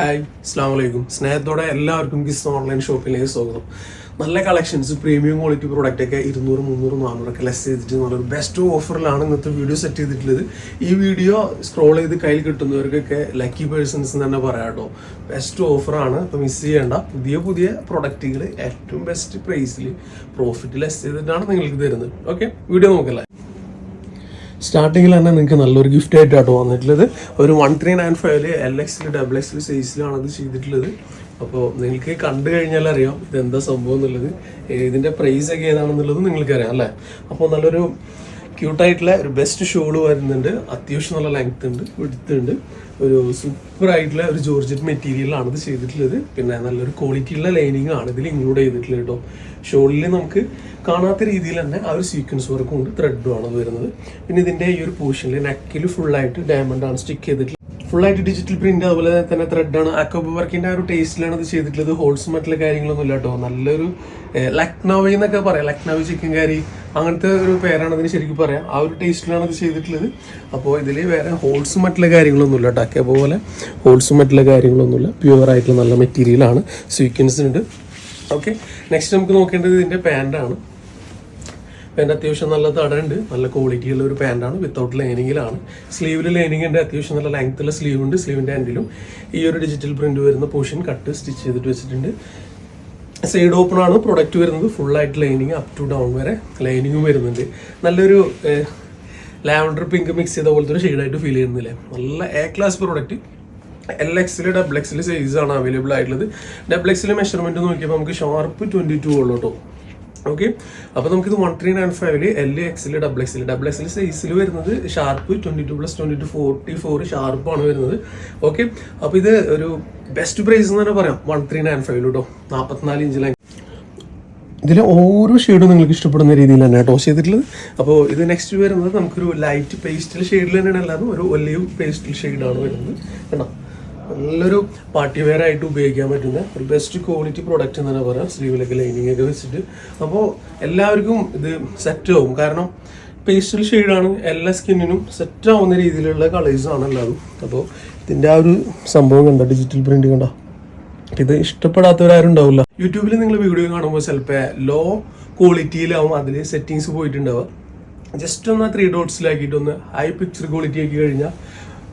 Hi അസ്സാം വലൈക്കും സ്നേഹത്തോടെ എല്ലാവർക്കും കിസ് ഓൺലൈൻ ഷോപ്പിലേക്ക് സ്വാഗതം. നല്ല കളക്ഷൻസ് പ്രീമിയം ക്വാളിറ്റി പ്രോഡക്റ്റ് ഒക്കെ ഇരുന്നൂറ് മുന്നൂറ് നാനൂറൊക്കെ ലെസ് ചെയ്തിട്ട് നല്ലൊരു ബെസ്റ്റ് ഓഫറിലാണ് ഇന്നത്തെ വീഡിയോ സെറ്റ് ചെയ്തിട്ടുള്ളത്. ഈ വീഡിയോ സ്ക്രോൾ ചെയ്ത് കയ്യിൽ കിട്ടുന്നവർക്കൊക്കെ ലക്കി പേഴ്സൺസ് എന്ന് തന്നെ പറയാം കേട്ടോ. ബെസ്റ്റ് ഓഫറാണ് അപ്പോൾ മിസ് ചെയ്യേണ്ട. പുതിയ പുതിയ പ്രൊഡക്റ്റുകൾ ഏറ്റവും ബെസ്റ്റ് പ്രൈസിൽ പ്രോഫിറ്റ് ലെസ് ചെയ്തിട്ടാണ് നിങ്ങൾക്ക് തരുന്നത്. ഓക്കെ വീഡിയോ നോക്കല്ലേ? സ്റ്റാർട്ടിങ്ങിൽ തന്നെ നിങ്ങൾക്ക് നല്ലൊരു ഗിഫ്റ്റ് ആയിട്ടാണ് വന്നിട്ടുള്ളത്. ഒരു വൺ ത്രീ നയൻ ഫൈവിൽ എൽ എക്സിൽ ഡബിൾ എക്സ് സൈസിലാണ് അത് ചെയ്തിട്ടുള്ളത്. അപ്പോൾ നിങ്ങൾക്ക് കണ്ടു കഴിഞ്ഞാൽ അറിയാം ഇതെന്താ സംഭവം എന്നുള്ളത്. ഇതിന്റെ പ്രൈസ് ഒക്കെ ഏതാണെന്നുള്ളത് നിങ്ങൾക്കറിയാം അല്ലേ? അപ്പോൾ നല്ലൊരു ക്യൂട്ടായിട്ടുള്ള ഒരു ബെസ്റ്റ് ഷോൾ വരുന്നുണ്ട്. അത്യാവശ്യം നല്ല ലെങ്ത് ഉണ്ട് വിടുത്ത് ഒരു സൂപ്പർ ആയിട്ടുള്ള ഒരു ജോർജറ്റ് മെറ്റീരിയലാണ് ഇത് ചെയ്തിട്ടുള്ളത്. പിന്നെ നല്ലൊരു ക്വാളിറ്റി ഉള്ള ലൈനിങ് ആണ് ഇതിൽ ഇൻക്ലൂഡ് ചെയ്തിട്ടുള്ളത് കേട്ടോ. ഷോളിൽ നമുക്ക് കാണാത്ത രീതിയിൽ തന്നെ ആ ഒരു സീക്വൻസ് വർക്കും ഉണ്ട് ത്രെഡും ആണ് വരുന്നത്. പിന്നെ ഇതിന്റെ ഈ ഒരു പോർഷനിൽ നെക്കിൽ ഫുള്ളായിട്ട് ഡയമണ്ട് ആണ് സ്റ്റിക്ക് ചെയ്തിട്ടുള്ളത്. ഫുള്ളായിട്ട് ഡിജിറ്റൽ പ്രിന്റ് അതുപോലെ തന്നെ ത്രെഡാണ് അക്കോബ് വർക്കിന്റെ ആ ഒരു ടേസ്റ്റിലാണ് ഇത് ചെയ്തിട്ടുള്ളത്. ഹോൾസ് മറ്റുള്ള കാര്യങ്ങളൊന്നും ഇല്ല കേട്ടോ. നല്ലൊരു ലക്നൗവി എന്നൊക്കെ പറയാം. ലക്നൗവി ചിക്കൻ കറി അങ്ങനത്തെ ഒരു പേരാണ് അതിന് ശരിക്കും പറയാം. ആ ഒരു ടേസ്റ്റിലാണ് അത് ചെയ്തിട്ടുള്ളത്. അപ്പോൾ ഇതിൽ വേറെ ഹോൾസും മറ്റുള്ള കാര്യങ്ങളൊന്നുമില്ല കേട്ടോ. പോലെ ഹോൾസും മറ്റുള്ള കാര്യങ്ങളൊന്നുമില്ല. പ്യുവർ ആയിട്ടുള്ള നല്ല മെറ്റീരിയലാണ് സ്വീക്വൻസ് ഉണ്ട് ഓക്കെ നെക്സ്റ്റ് നമുക്ക് നോക്കേണ്ടത് ഇതിന്റെ പാന്റാണ് പാന്റ് അത്യാവശ്യം നല്ല തടയുണ്ട് നല്ല ക്വാളിറ്റിയുള്ള ഒരു പാന്റാണ് വിത്തൗട്ട് ലൈനിങ്ങിലാണ് സ്ലീവിൽ ലൈനിങ് ഉണ്ട്. അത്യാവശ്യം നല്ല ലെങ്ത്തുള്ള സ്ലീവ് ഉണ്ട്. സ്ലീവിന്റെ ആൻഡിലും ഈ ഒരു ഡിജിറ്റൽ പ്രിന്റ് വരുന്ന പോർഷൻ കട്ട് സ്റ്റിച്ച് ചെയ്തിട്ട് വെച്ചിട്ടുണ്ട്. സൈഡ് ഓപ്പൺ ആണ്. പ്രൊഡക്റ്റ് വരുന്നത് ഫുൾ ആയിട്ട് ലൈനിങ് അപ് ടു ഡൗൺ വരെ ലൈനിങ്ങും വരുന്നുണ്ട്. നല്ലൊരു ലാവൻഡർ പിങ്ക് മിക്സ് ചെയ്ത പോലത്തെ ഒരു ഷെയ്ഡായിട്ട് ഫീൽ ചെയ്യുന്നില്ലേ? നല്ല എ ക്ലാസ് പ്രൊഡക്റ്റ് എൽ എക്സിൽ ഡബിൾ എക്സിൽ സൈസ് ആണ് അവൈലബിൾ ആയിട്ടുള്ളത്. ഡബിൾ എക്സിൽ മെഷർമെന്റ് നോക്കിയപ്പോൾ നമുക്ക് ഷാർപ്പ് ട്വന്റി ടു ഉള്ളൂ കേട്ടോ ഓക്കെ അപ്പോൾ നമുക്കിത് വൺ ത്രീ നയൻ ഫൈവിൽ എൽ എക്സിൽ ഡബിൾ എക്സിൽ ഡബിൾ എക്സിൽ സൈസിൽ വരുന്നത് sharp twenty two plus twenty two forty four ഷാർപ്പാണ് വരുന്നത്. ഓക്കെ അപ്പോൾ ഇത് ഒരു ബെസ്റ്റ് പ്രൈസ് എന്ന് തന്നെ പറയാം. വൺ ത്രീ നയൻ ഫൈവ് കേട്ടോ നാൽപ്പത്തിനാല് ഇഞ്ച് ലൈൻ ഇതിലെ ഓരോ ഷെയ്ഡും നിങ്ങൾക്ക് ഇഷ്ടപ്പെടുന്ന രീതിയിൽ തന്നെ ടോസ് ചെയ്തിട്ടുള്ളത്. അപ്പോൾ ഇത് നെക്സ്റ്റ് വരുന്നത് നമുക്കൊരു ലൈറ്റ് പേസ്റ്റൽ ഷെയ്ഡിൽ തന്നെയാണ് അല്ലാതെ ഒരു ഒലിവ് പേസ്റ്റൽ ഷെയ്ഡാണ് വരുന്നത്. കേട്ടോ നല്ലൊരു പാർട്ടി വെയർ ആയിട്ട് ഉപയോഗിക്കാൻ പറ്റുന്ന ഒരു ബെസ്റ്റ് ക്വാളിറ്റി പ്രോഡക്റ്റ് എന്ന് തന്നെ പറയാം. സ്ലീവിലൊക്കെ ലൈനിങ് ഒക്കെ വെച്ചിട്ട്. അപ്പോൾ എല്ലാവർക്കും ഇത് സെറ്റ് ആവും. കാരണം പേസ്റ്റൽ ഷെയ്ഡാണ് എല്ലാ സ്കിന്നിനും സെറ്റ് ആവുന്ന രീതിയിലുള്ള കളേഴ്സാണ് എല്ലാതും. അപ്പോൾ ഇതിന്റെ ആ ഒരു സംഭവം കണ്ട? ഡിജിറ്റൽ പ്രിന്റ് കണ്ട? ഇത് ഇഷ്ടപ്പെടാത്തവരാരും ഉണ്ടാവില്ല യൂട്യൂബിൽ നിങ്ങൾ വീഡിയോ കാണുമ്പോൾ ചിലപ്പോൾ ലോ ക്വാളിറ്റിയിലാവും അതിൽ സെറ്റിങ്സ് പോയിട്ടുണ്ടാവുക. ജസ്റ്റ് ഒന്ന് ത്രീ ഡോട്ട്സിലാക്കിയിട്ട് ഒന്ന് ഹൈ പിക്ചർ ക്വാളിറ്റി ആക്കി കഴിഞ്ഞാൽ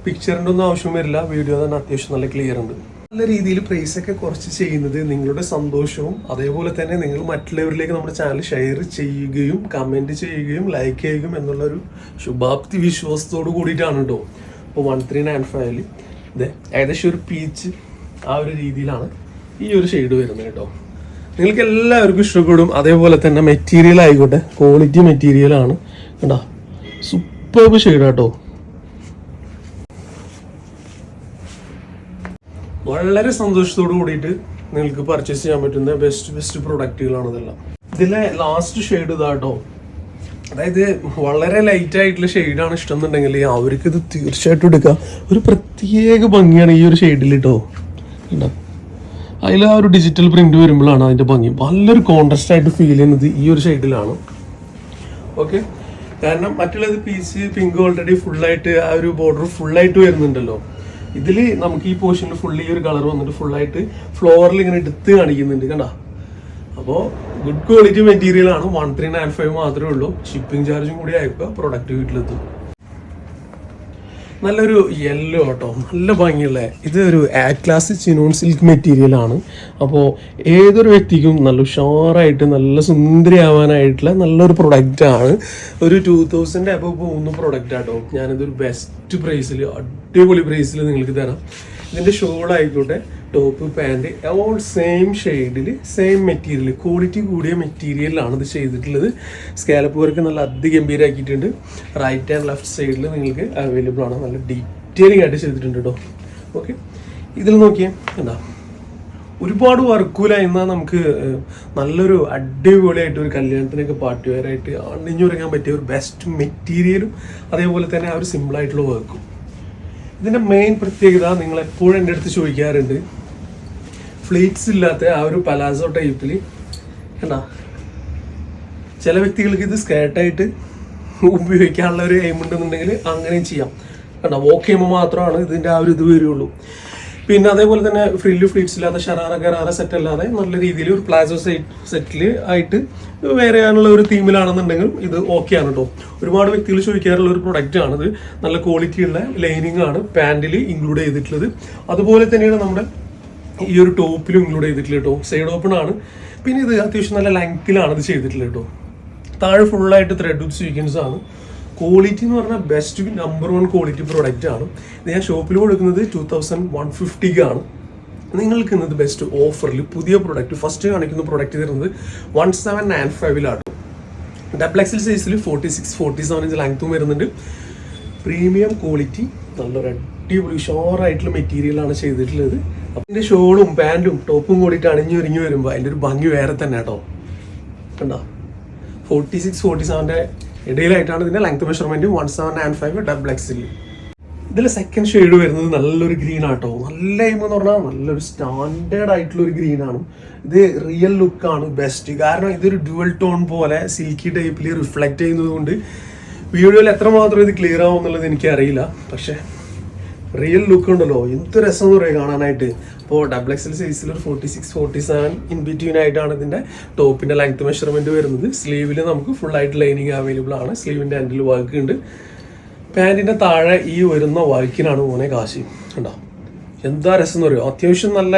പിക്ചറിന്റെ ഒന്നും ആവശ്യം വരില്ല. വീഡിയോ തന്നെ അത്യാവശ്യം നല്ല ക്ലിയർ ഉണ്ട്. നല്ല രീതിയിൽ പ്രൈസ് ഒക്കെ കുറച്ച് ചെയ്യുന്നത് നിങ്ങളുടെ സന്തോഷവും അതേപോലെ തന്നെ നിങ്ങൾ മറ്റുള്ളവരിലേക്ക് നമ്മുടെ ചാനൽ ഷെയർ ചെയ്യുകയും കമന്റ് ചെയ്യുകയും ലൈക്ക് ചെയ്യുകയും എന്നുള്ളൊരു ശുഭാപ്തി വിശ്വാസത്തോട് കൂടിയിട്ടാണ് കേട്ടോ അപ്പോൾ വൺ ത്രീ നയൻ ഫൈവിൽ ഏകദേശം ഒരു പീച്ച് ആ ഒരു രീതിയിലാണ് ഈ ഒരു ഷെയ്ഡ് വരുന്നത് കേട്ടോ. നിങ്ങൾക്ക് എല്ലാവർക്കും ഇഷ്ടപ്പെടും. അതേപോലെ തന്നെ മെറ്റീരിയൽ ആയിക്കോട്ടെ ക്വാളിറ്റി മെറ്റീരിയൽ ആണ്. കേട്ടോ സൂപ്പർബ് കേട്ടോ വളരെ സന്തോഷത്തോട് കൂടിയിട്ട് നിങ്ങൾക്ക് പർച്ചേസ് ചെയ്യാൻ പറ്റുന്ന ബെസ്റ്റ് ബെസ്റ്റ് പ്രൊഡക്റ്റുകളാണ് ഇതെല്ലാം. ഇതിലെ ലാസ്റ്റ് ഷെയ്ഡ് ഇതാട്ടോ അതായത് വളരെ ലൈറ്റ് ആയിട്ടുള്ള ഷെയ്ഡാണ് ഇഷ്ടം എന്നുണ്ടെങ്കിൽ അവർക്ക് ഇത് തീർച്ചയായിട്ടും എടുക്കാം. ഒരു പ്രത്യേക ഭംഗിയാണ് ഈ ഒരു ഷെയ്ഡിൽ കേട്ടോ കണ്ടോ? അതിൽ ആ ഒരു ഡിജിറ്റൽ പ്രിന്റ് വരുമ്പോഴാണ് അതിന്റെ ഭംഗി. നല്ലൊരു കോൺട്രസ്റ്റ് ആയിട്ട് ഫീൽ ചെയ്യുന്നത് ഈ ഒരു ഷെയ്ഡിലാണ് ഓക്കെ കാരണം മറ്റുള്ളത് പീസ് പിങ്ക് ഓൾറെഡി ഫുള്ളായിട്ട് ആ ഒരു ബോർഡർ ഫുള്ളായിട്ട് വരുന്നുണ്ടല്ലോ. ഇതിൽ നമുക്ക് ഈ പോർഷനിൽ ഫുൾ ഈ ഒരു കളർ വന്നിട്ട് ഫുള്ളായിട്ട് ഫ്ലോറിൽ ഇങ്ങനെ എടുത്ത് കാണിക്കുന്നുണ്ട്. കണ്ട? അപ്പോൾ ഗുഡ് ക്വാളിറ്റി മെറ്റീരിയൽ ആണ്. വൺ ത്രീ നയൻ ഫൈവ് മാത്രമേ ഉള്ളൂ. ഷിപ്പിംഗ് ചാർജും കൂടി അയക്കുക പ്രൊഡക്റ്റ് വീട്ടിലെത്തും. നല്ലൊരു യെല്ലോ കേട്ടോ നല്ല ഭംഗിയുള്ള. ഇത് ഒരു ക്ലാസ് ചിനോൺ സിൽക്ക് മെറ്റീരിയൽ ആണ്. അപ്പോൾ ഏതൊരു വ്യക്തിക്കും നല്ല ഉഷാറായിട്ട് നല്ല സുന്ദരിയാവാനായിട്ടുള്ള നല്ലൊരു പ്രൊഡക്റ്റ് ആണ്. ഒരു ടൂ തൗസൻഡ് അബവ് പോകുന്ന പ്രൊഡക്റ്റ് ആട്ടോ. ഞാനിതൊരു ബെസ്റ്റ് പ്രൈസിൽ അടിപൊളി പ്രൈസിൽ നിങ്ങൾക്ക് തരാം. ഇതിന്റെ ഷോളായിക്കോട്ടെ ടോപ്പ് പാന്റ് ഓൾ സെയിം ഷെയ്ഡിൽ സെയിം മെറ്റീരിയൽ ക്വാളിറ്റി കൂടിയ മെറ്റീരിയലാണ് ഇത് ചെയ്തിട്ടുള്ളത്. സ്കാലപ്പ് വർക്ക് നല്ല അതിഗംഭീരമാക്കിയിട്ടുണ്ട് റൈറ്റ് ആൻഡ് ലെഫ്റ്റ് സൈഡിൽ നിങ്ങൾക്ക് അവൈലബിൾ ആണ്. നല്ല ഡീറ്റെയിലിംഗ് ആയിട്ട് ചെയ്തിട്ടുണ്ട് കേട്ടോ ഓക്കെ ഇതിൽ നോക്കിയേ എന്താ ഒരുപാട് വർക്കൂല എന്നാൽ നമുക്ക് നല്ലൊരു അടിപൊളിയായിട്ട് ഒരു കല്യാണത്തിനൊക്കെ പാർട്ടി വെയറായിട്ട് അണിഞ്ഞൊരുങ്ങാൻ പറ്റിയ ഒരു ബെസ്റ്റ് മെറ്റീരിയലും അതേപോലെ തന്നെ ആ ഒരു സിമ്പിളായിട്ടുള്ള വർക്കും ഇതിന്റെ മെയിൻ പ്രത്യേകത നിങ്ങൾ എപ്പോഴും എന്റെ അടുത്ത് ചോദിക്കാറുണ്ട്. ഫ്ലീറ്റ്സ് ഇല്ലാത്ത ആ ഒരു പലാസോ ടൈപ്പിൽ കണ്ടാ? ചില വ്യക്തികൾക്ക് ഇത് സ്കേർട്ടായിട്ട് ഉപയോഗിക്കാനുള്ള ഒരു എയിം ഉണ്ടെന്നുണ്ടെങ്കിൽ അങ്ങനെയും ചെയ്യാം. കണ്ടോ? വോക്ക് ചെയ്യുമ്പോൾ മാത്രമാണ് ഇതിന്റെ ആ ഒരു ഇത് വരുള്ളൂ. പിന്നെ അതേപോലെ തന്നെ ഫ്രില്ല് ഫ്ലീറ്റ്സ് ഇല്ലാതെ ഷറാറ ഗറാറ സെറ്റ് അല്ലാതെ നല്ല രീതിയിൽ ഒരു പ്ലാസോ സെറ്റിൽ ആയിട്ട് വേറെ ആണുള്ള ഒരു തീമിലാണെന്നുണ്ടെങ്കിൽ ഇത് ഓക്കെ ആണ് കേട്ടോ ഒരുപാട് വ്യക്തികൾ ചോദിക്കാറുള്ള ഒരു പ്രൊഡക്റ്റ് ആണിത്. നല്ല ക്വാളിറ്റി ഉള്ള ലൈനിങ് ആണ് പാന്റിൽ ഇൻക്ലൂഡ് ചെയ്തിട്ടുള്ളത്. അതുപോലെ തന്നെയാണ് നമ്മുടെ ഈ ഒരു ടോപ്പിലും ഇൻക്ലൂഡ് ചെയ്തിട്ടുള്ളത് കേട്ടോ സൈഡ് ഓപ്പൺ ആണ്. പിന്നെ ഇത് അത്യാവശ്യം നല്ല ലെങ്ത്തിലാണ് ഇത് ചെയ്തിട്ടുള്ളത് കേട്ടോ താഴെ ഫുള്ളായിട്ട് ത്രെഡ് സ്വീക്കൻസ് ആണ് ക്വാളിറ്റി എന്ന് പറഞ്ഞാൽ best number one quality product ആണ്. ഞാൻ ഷോപ്പിൽ കൊടുക്കുന്നത് ടു തൗസൻഡ് വൺ ഫിഫ്റ്റിക്കാണ് നിങ്ങൾക്ക് ഇന്നത് ബെസ്റ്റ് ഓഫറിൽ പുതിയ പ്രൊഡക്റ്റ് ഫസ്റ്റ് കാണിക്കുന്ന പ്രൊഡക്റ്റ് തരുന്നത് വൺ സെവൻ നയൻ ഫൈവിലാണ് ഡബിൾ എക്സൽ സൈസിൽ forty six forty seven inch ലെങ്ത്തും വരുന്നുണ്ട്. പ്രീമിയം ക്വാളിറ്റി നല്ലൊരു അടിപൊളി ഷോറായിട്ടുള്ള മെറ്റീരിയലാണ് ചെയ്തിട്ടുള്ളത്. അപ്പം എന്റെ ഷോളും പാന്റും ടോപ്പും കൂടിയിട്ട് അണിഞ്ഞൊരുങ്ങി വരുമ്പോൾ അതിന്റെ ഒരു ഭംഗി വേറെ തന്നെ കേട്ടോ കണ്ടോ? ഫോർട്ടി സിക്സ് ഫോർട്ടി സെവന്റെ ഇടയിലായിട്ടാണ് ഇതിന്റെ length മെഷർമെന്റും one seven and five double എക്സിൽ ഇതിൽ സെക്കൻഡ് ഷെയ്ഡ് വരുന്നത് നല്ലൊരു ഗ്രീൻ ആട്ടോ. നല്ല എയിം എന്ന് പറഞ്ഞാൽ നല്ലൊരു സ്റ്റാൻഡേർഡ് ആയിട്ടുള്ള ഒരു ഗ്രീൻ ആണ്. ഇത് റിയൽ ലുക്കാണ് ബെസ്റ്റ് കാരണം ഇതൊരു ഡ്യുവൽ ടോൺ പോലെ സിൽക്കി ടൈപ്പിൽ റിഫ്ലക്റ്റ് ചെയ്യുന്നത് കൊണ്ട് വീഡിയോയിൽ എത്രമാത്രം ഇത് ക്ലിയർ ആവും എന്നുള്ളത് എനിക്കറിയില്ല. പക്ഷേ റിയൽ ലുക്ക് ഉണ്ടല്ലോ. എന്ത് രസം എന്ന് കാണാനായിട്ട്. അപ്പോൾ ഡബിൾ എക്സൽ സൈസിൽ ഒരു forty six forty seven in between ആയിട്ടാണ് ഇതിന്റെ ടോപ്പിന്റെ ലെങ്ത് മെഷർമെന്റ് വരുന്നത്. സ്ലീവിൽ നമുക്ക് ഫുൾ ആയിട്ട് ലൈനിങ് അവൈലബിൾ ആണ്. സ്ലീവിന്റെ എൻഡിൽ വർക്ക് ഉണ്ട്. പാന്റിന്റെ താഴെ ഈ വരുന്ന വർക്കിനാണ് മോനെ കാശി. ഉണ്ടോ എന്താ രസം എന്ന് പറയുക അത്യാവശ്യം നല്ല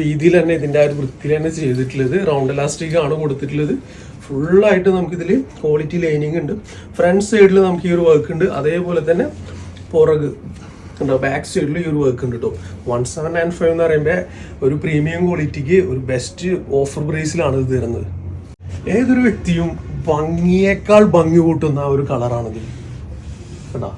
വീതിയിൽ തന്നെ ഇതിന്റെ ആ ഒരു വൃത്തിയിൽ തന്നെ ചെയ്തിട്ടുള്ളത്. റൗണ്ട് ഇലാസ്റ്റിക് ആണ് കൊടുത്തിട്ടുള്ളത്. ഫുള്ളായിട്ട് നമുക്കിതിൽ ക്വാളിറ്റി ലൈനിങ് ഉണ്ട്. ഫ്രണ്ട് സൈഡിൽ നമുക്ക് ഈ ഒരു വർക്ക് ഉണ്ട്. അതേപോലെ തന്നെ പുറക്. ഉണ്ടോ ബാക്ക് സൈഡിൽ ഈ ഒരു വർക്ക് ഉണ്ട് കേട്ടോ വൺ സെവൻ നയൻ ഫൈവ് എന്ന് പറയുമ്പോൾ ഒരു പ്രീമിയം ക്വാളിറ്റിക്ക് ഒരു ബെസ്റ്റ് ഓഫർ പ്രൈസിലാണ് ഇത് തരുന്നത്. ഏതൊരു വ്യക്തിയും ഭംഗിയേക്കാൾ ഭംഗി കൂട്ടുന്ന ഒരു കളറാണിത് കേട്ടോ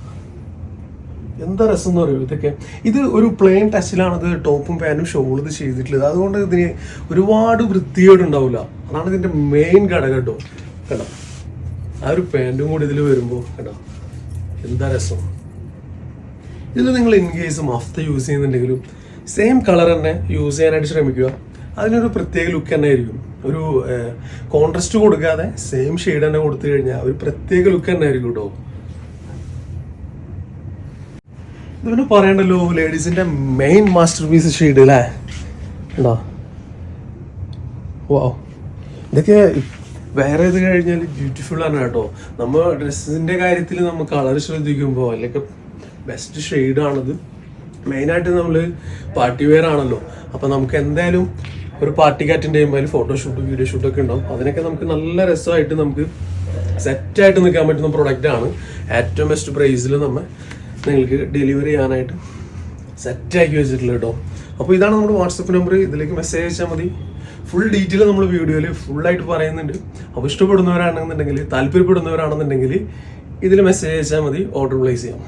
എന്താ രസം എന്ന് പറയുമോ? ഇതൊക്കെ ഇത് ഒരു പ്ലെയിൻ ടച്ചിലാണത് ടോപ്പും പാന്റും ഷോളും ഇത് ചെയ്തിട്ടുള്ളത്. അതുകൊണ്ട് ഇതിന് ഒരുപാട് വൃത്തികേട് ഉണ്ടാവില്ല അതാണ് ഇതിന്റെ മെയിൻ ഘടകം കേട്ടോ കേട്ടോ ആ ഒരു പാന്റും കൂടി ഇതിൽ വരുമ്പോൾ കേട്ടോ എന്താ രസം? ഇതിൽ നിങ്ങൾ ഇൻ കേസ് മഫ്ത യൂസ് ചെയ്യുന്നുണ്ടെങ്കിലും സെയിം കളർ തന്നെ യൂസ് ചെയ്യാനായിട്ട് ശ്രമിക്കുക. അതിനൊരു പ്രത്യേക ലുക്ക് തന്നെ ആയിരിക്കും. ഒരു കോൺട്രസ്റ്റ് കൊടുക്കാതെ സെയിം ഷെയ്ഡ് തന്നെ കൊടുത്തു കഴിഞ്ഞാൽ ഒരു പ്രത്യേക ലുക്ക് തന്നെ ആയിരിക്കും കേട്ടോ ഇതിന് പറയണ്ടല്ലോ ലേഡീസിന്റെ മെയിൻ മാസ്റ്റർ പീസ് ഷെയ്ഡ് അല്ലേ ഉണ്ടോ? ഇതൊക്കെ വേറെ ഇത് കഴിഞ്ഞാൽ ബ്യൂട്ടിഫുൾ ആണ് കേട്ടോ. നമ്മൾ ഡ്രസ്സിന്റെ കാര്യത്തിൽ നമ്മൾ കളർ ശ്രദ്ധിക്കുമ്പോൾ അല്ലെങ്കിൽ ബെസ്റ്റ് ഷെയ്ഡാണത് മെയിനായിട്ട് നമ്മൾ പാർട്ടി വെയർ ആണല്ലോ. അപ്പം നമുക്ക് എന്തായാലും ഒരു പാർട്ടി കാറ്റിന്റെ അതിൽ ഫോട്ടോഷൂട്ട് വീഡിയോ ഷൂട്ടൊക്കെ ഉണ്ടാവും. അതിനൊക്കെ നമുക്ക് നല്ല രസമായിട്ട് നമുക്ക് സെറ്റായിട്ട് നിൽക്കാൻ പറ്റുന്ന പ്രൊഡക്റ്റ് ആണ്. ഏറ്റവും ബെസ്റ്റ് പ്രൈസിൽ നമ്മൾ നിങ്ങൾക്ക് ഡെലിവറി ചെയ്യാനായിട്ട് സെറ്റാക്കി വെച്ചിട്ടില്ല കേട്ടോ. അപ്പോൾ ഇതാണ് നമ്മുടെ വാട്സപ്പ് നമ്പർ ഇതിലേക്ക് മെസ്സേജ് അയച്ചാൽ മതി. ഫുൾ ഡീറ്റെയിൽ നമ്മൾ വീഡിയോയിൽ ഫുള്ളായിട്ട് പറയുന്നുണ്ട്. അപ്പോൾ ഇഷ്ടപ്പെടുന്നവരാണെന്നുണ്ടെങ്കിൽ താല്പര്യപ്പെടുന്നവരാണെന്നുണ്ടെങ്കിൽ ഇതിൽ മെസ്സേജ് അയച്ചാൽ മതി. ഓർഡർ പ്ലേസ് ചെയ്യാം.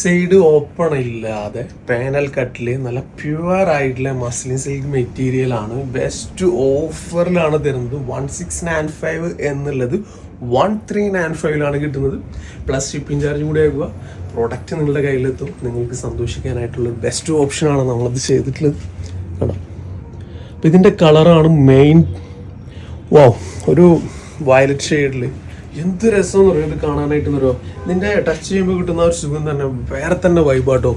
സൈഡ് ഓപ്പൺ ഇല്ലാതെ പാനൽ കട്ടിൽ നല്ല പ്യുവർ ആയിട്ടുള്ള മസ്ലിൻ സിൽക്ക് മെറ്റീരിയൽ ആണ്. ബെസ്റ്റ് ഓഫറിലാണ് തരുന്നത്. വൺ സിക്സ് നയൻ ഫൈവ് എന്നുള്ളത് വൺ ത്രീ നയൻ ഫൈവിലാണ് കിട്ടുന്നത്. പ്ലസ് ഷിപ്പിംഗ് ചാർജ് കൂടി ആകുക പ്രോഡക്റ്റ് നിങ്ങളുടെ കയ്യിലെത്തും. നിങ്ങൾക്ക് സന്തോഷിക്കാനായിട്ടുള്ള ബെസ്റ്റ് ഓപ്ഷനാണ് നമ്മളത് ചെയ്തിട്ടുള്ളത്. കണ്ടോ? അപ്പം ഇതിന്റെ കളറാണ് മെയിൻ വാ ഒരു വയലറ്റ് ഷെയ്ഡിൽ എന്ത് രസം എന്ന് പറയുന്നത് കാണാനായിട്ട് എന്നറിയോ? നിന്റെ ടച്ച് ചെയ്യുമ്പോൾ കിട്ടുന്ന ഒരു സുഖം തന്നെ വേറെ തന്നെ വൈബാട്ടോ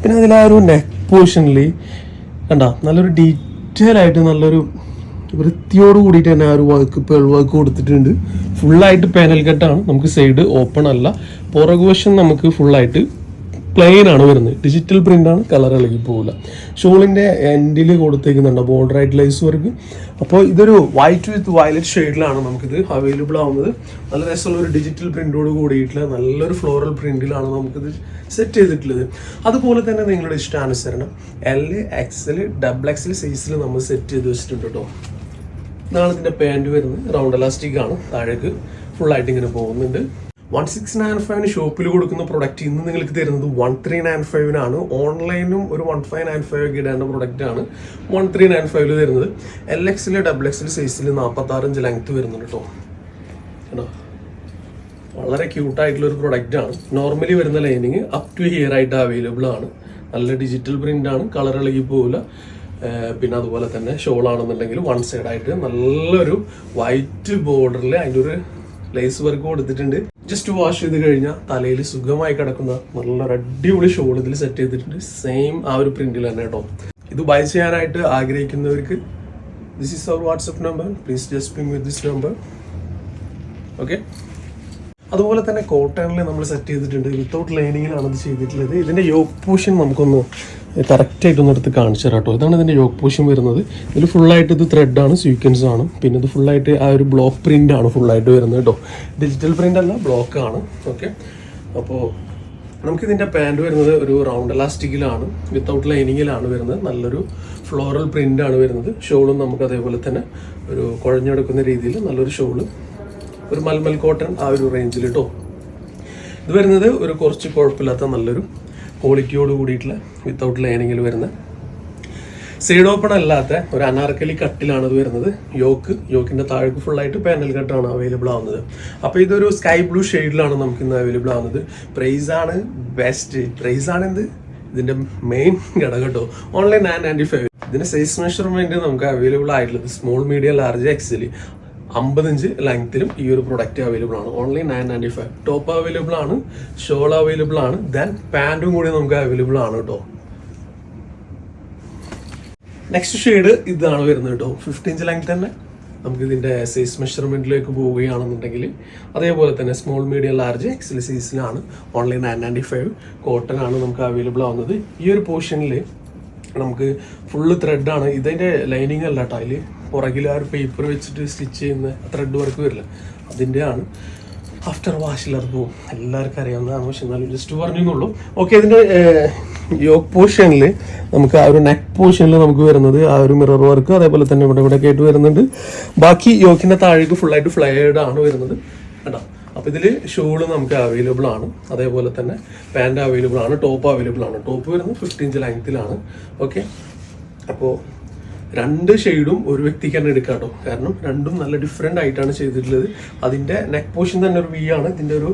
പിന്നെ അതിൽ ആ ഒരു നെക്ക് പോർഷനിൽ കണ്ട നല്ലൊരു ഡീറ്റെയിൽ ആയിട്ട് നല്ലൊരു വൃത്തിയോട് കൂടിയിട്ട് തന്നെ ആ ഒരു വർക്ക് വർക്ക് കൊടുത്തിട്ടുണ്ട്. ഫുള്ളായിട്ട് പാനൽ കട്ടാണ് നമുക്ക് സൈഡ് ഓപ്പൺ അല്ല. പുറകുവശം നമുക്ക് ഫുള്ളായിട്ട് പ്ലെയിൻ ആണ് വരുന്നത്. ഡിജിറ്റൽ പ്രിന്റ് ആണ് കളർ ഇളകി പോകില്ല ഷോളിന്റെ എൻഡിൽ കൊടുത്തേക്കുന്നുണ്ട് ബോർഡർ ആയിട്ട് ലൈസ് വർക്ക് അപ്പോൾ ഇതൊരു വൈറ്റ് വിത്ത് വയലറ്റ് ഷെയ്ഡിലാണ് നമുക്കിത് അവൈലബിൾ ആവുന്നത്. നല്ല രസമുള്ള ഒരു ഡിജിറ്റൽ പ്രിന്റോട് കൂടിയിട്ടുള്ള നല്ലൊരു ഫ്ലോറൽ പ്രിന്റിലാണ് നമുക്കിത് സെറ്റ് ചെയ്തിട്ടുള്ളത്. അതുപോലെ തന്നെ നിങ്ങളുടെ ഇഷ്ടാനുസരണം എൽ എക്സൽ ഡബിൾ എക്സൽ സൈസിൽ നമ്മൾ സെറ്റ് ചെയ്ത് വെച്ചിട്ടുണ്ട് കേട്ടോ. ഇതാണ് ഇതിന്റെ പാന്റ് വരുന്നത്. റൗണ്ട് എലാസ്റ്റിക് ആണ്. താഴേക്ക് ഫുൾ ആയിട്ട് ഇങ്ങനെ പോകുന്നുണ്ട്. വൺ സിക്സ് നയൻ ഫൈവിന് ഷോപ്പിൽ കൊടുക്കുന്ന പ്രൊഡക്റ്റ് ഇന്ന് നിങ്ങൾക്ക് തരുന്നത് വൺ ത്രീ നയൻ ഫൈവിനാണ് ഓൺലൈനും ഒരു വൺ ഫൈവ് നയൻ ഫൈവ് ഒക്കെ ഇടേണ്ട പ്രൊഡക്റ്റ് ആണ് വൺ ത്രീ നയൻ ഫൈവിൽ തരുന്നത്. എൽ എക്സിൽ ഡബിൾ എക്സിൽ സൈസിൽ നാൽപ്പത്തി ആറ് ഇഞ്ച് ലെങ്ത് വരുന്നുണ്ട് കേട്ടോ കേട്ടോ വളരെ ക്യൂട്ടായിട്ടുള്ള ഒരു പ്രൊഡക്റ്റ് ആണ്. നോർമലി വരുന്ന ലൈനിങ് അപ് ടു ഹിയർ ആയിട്ട് അവൈലബിൾ ആണ്. നല്ല ഡിജിറ്റൽ പ്രിന്റ് ആണ്. കളർ ഇളകി പോകില്ല പിന്നെ അതുപോലെ തന്നെ ഷോൾ ആണെന്നുണ്ടെങ്കിൽ വൺ സൈഡ് ആയിട്ട് നല്ലൊരു വൈറ്റ് ബോർഡറിൽ അതിന്റെ ഒരു ലേസ് വർക്ക് കൊടുത്തിട്ടുണ്ട്. ജസ്റ്റ് വാഷ് ചെയ്ത് കഴിഞ്ഞാൽ തലയിൽ സുഖമായി കിടക്കുന്ന നല്ലൊരു അടിപൊളി ഷോൾ ഇതിൽ സെറ്റ് ചെയ്തിട്ടുണ്ട്. സെയിം ആ ഒരു പ്രിന്റിൽ തന്നെ കേട്ടോ ഇത് ബൈ ചെയ്യാനായിട്ട് ആഗ്രഹിക്കുന്നവർക്ക് this is our WhatsApp number please just ping with this number okay അതുപോലെ തന്നെ കോട്ടണിൽ നമ്മൾ സെറ്റ് ചെയ്തിട്ടുണ്ട്. വിത്തൗട്ട് ലൈനിങ്ങിലാണ് ഇത് ചെയ്തിട്ടുള്ളത്. ഇതിന്റെ യോഗ് പോഷൻ നമുക്കൊന്ന് കറക്റ്റ് ആയിട്ട് ഒന്ന് എടുത്ത് കാണിച്ചു തരാം കേട്ടോ. ഇതാണ് ഇതിന്റെ യോഗ പോഷൻ വരുന്നത്. ഇതിൽ ഫുള്ളായിട്ട് ഇത് ത്രെഡ് ആണ് സ്വീക്വൻസ് ആണ്. പിന്നെ ഇത് ഫുള്ളായിട്ട് ആ ഒരു ബ്ലോക്ക് പ്രിന്റ് ആണ് ഫുള്ളായിട്ട് വരുന്നത് കേട്ടോ. ഡിജിറ്റൽ പ്രിന്റ് അല്ല ബ്ലോക്ക് ആണ്. ഓക്കെ അപ്പോൾ നമുക്കിതിന്റെ പാന്റ് വരുന്നത് ഒരു റൗണ്ട് ഇലാസ്റ്റിക്കിലാണ് വിത്തൗട്ട് ലൈനിങ്ങിലാണ് വരുന്നത്. നല്ലൊരു ഫ്ലോറൽ പ്രിന്റ് ആണ് വരുന്നത്. ഷോളും നമുക്ക് അതേപോലെ തന്നെ ഒരു കുഴഞ്ഞെടുക്കുന്ന രീതിയിൽ നല്ലൊരു ഷോൾ ഒരു മൽമൽ കോട്ടൺ ആ ഒരു റേഞ്ചിൽ കേട്ടോ. ഇത് വരുന്നത് ഒരു കുറച്ച് കുഴപ്പമില്ലാത്ത നല്ലൊരു ക്വാളിറ്റിയോട് കൂടിയിട്ടുള്ള വിത്തൗട്ട് ലൈനിങ്ങിൽ വരുന്ന സൈഡ് ഓപ്പൺ അല്ലാത്ത ഒരു അനാർക്കലി കട്ടിലാണ് ഇത് വരുന്നത്. യോക്ക് യോക്കിന്റെ താഴേക്ക് ഫുള്ളായിട്ട് പാനൽ കട്ടാണ് അവൈലബിൾ ആവുന്നത്. അപ്പോൾ ഇതൊരു സ്കൈ ബ്ലൂ ഷെയ്ഡിലാണ് നമുക്ക് ഇന്ന് അവൈലബിൾ ആവുന്നത്. പ്രൈസ് ആണ് ബെസ്റ്റ് പ്രൈസ് ആണ് എന്ത്? ഇതിന്റെ മെയിൻ ഘടകം കേട്ടോ. ഓൺലൈൻ നയൻ നയന്റി ഫൈവ് ഇതിന്റെ സൈസ് മെഷർമെന്റ് നമുക്ക് അവൈലബിൾ ആയിട്ടുള്ളത് സ്മോൾ മീഡിയം ലാർജ് എക്സൽ അമ്പത് ഇഞ്ച് ലെങ്ത്തിലും ഈ ഒരു പ്രൊഡക്റ്റ് അവൈലബിൾ ആണ്. Only nine ninety five top available ആണ് ഷോൾ അവൈലബിൾ ആണ് ദെൻ പാന്റും കൂടി നമുക്ക് അവൈലബിൾ ആണ് കേട്ടോ നെക്സ്റ്റ് ഷെയ്ഡ് ഇതാണ് വരുന്നത് കേട്ടോ ഫിഫ്റ്റി ഇഞ്ച് ലെങ്ത് തന്നെ. നമുക്ക് ഇതിന്റെ സൈസ് മെഷർമെന്റിലേക്ക് പോവുകയാണെന്നുണ്ടെങ്കിൽ അതേപോലെ തന്നെ സ്മോൾ മീഡിയം ലാർജ് എക്സൽ സൈസിലാണ് online nine ninety five cotton ആണ് നമുക്ക് അവൈലബിൾ ആവുന്നത്. ഈ ഒരു പോർഷനിൽ നമുക്ക് ഫുള്ള് ത്രെഡാണ് ഇതിന്റെ ലൈനിങ് അല്ല അതിൽ പുറകിൽ ആ ഒരു പേപ്പർ വെച്ചിട്ട് സ്റ്റിച്ച് ചെയ്യുന്ന ത്രെഡ് വർക്ക് വരില്ല? അതിന്റെ ആണ് ആഫ്റ്റർ വാഷിൽ അത് പോവും. എല്ലാവർക്കും അറിയാവുന്നതാണ്. പക്ഷെ എന്നാലും ജസ്റ്റ് പറഞ്ഞുള്ളൂ ഓക്കെ ഇതിന്റെ യോഗ് പോർഷനിൽ നമുക്ക് ആ ഒരു നെക്ക് പോർഷനിൽ നമുക്ക് വരുന്നത് ആ ഒരു മിറർ വർക്ക് അതേപോലെ തന്നെ ഇവിടെ ഇവിടെ കേട്ട് വരുന്നുണ്ട്. ബാക്കി യോഗിന്റെ താഴേക്ക് ഫുള്ളായിട്ട് ഫ്ലയേർഡ് ആണ് വരുന്നത്. കേട്ടോ അപ്പോൾ ഇതിൽ ഷൂൾ നമുക്ക് അവൈലബിൾ ആണ്. അതേപോലെ തന്നെ പാന്റ് അവൈലബിൾ ആണ്. ടോപ്പ് അവൈലബിൾ ആണ്. ടോപ്പ് വരുന്നത് ഫിഫ്റ്റീൻ ഇഞ്ച് ലെങ്ത്തിലാണ് ഓക്കെ അപ്പോൾ രണ്ട് ഷെയ്ഡും ഒരു വ്യക്തിക്ക് തന്നെ എടുക്കാം കേട്ടോ. കാരണം രണ്ടും നല്ല ഡിഫറെന്റ് ആയിട്ടാണ് ചെയ്തിട്ടുള്ളത്. അതിന്റെ നെക്ക് പോർഷൻ തന്നെ ഒരു വി ആണ്. ഇതിന്റെ ഒരു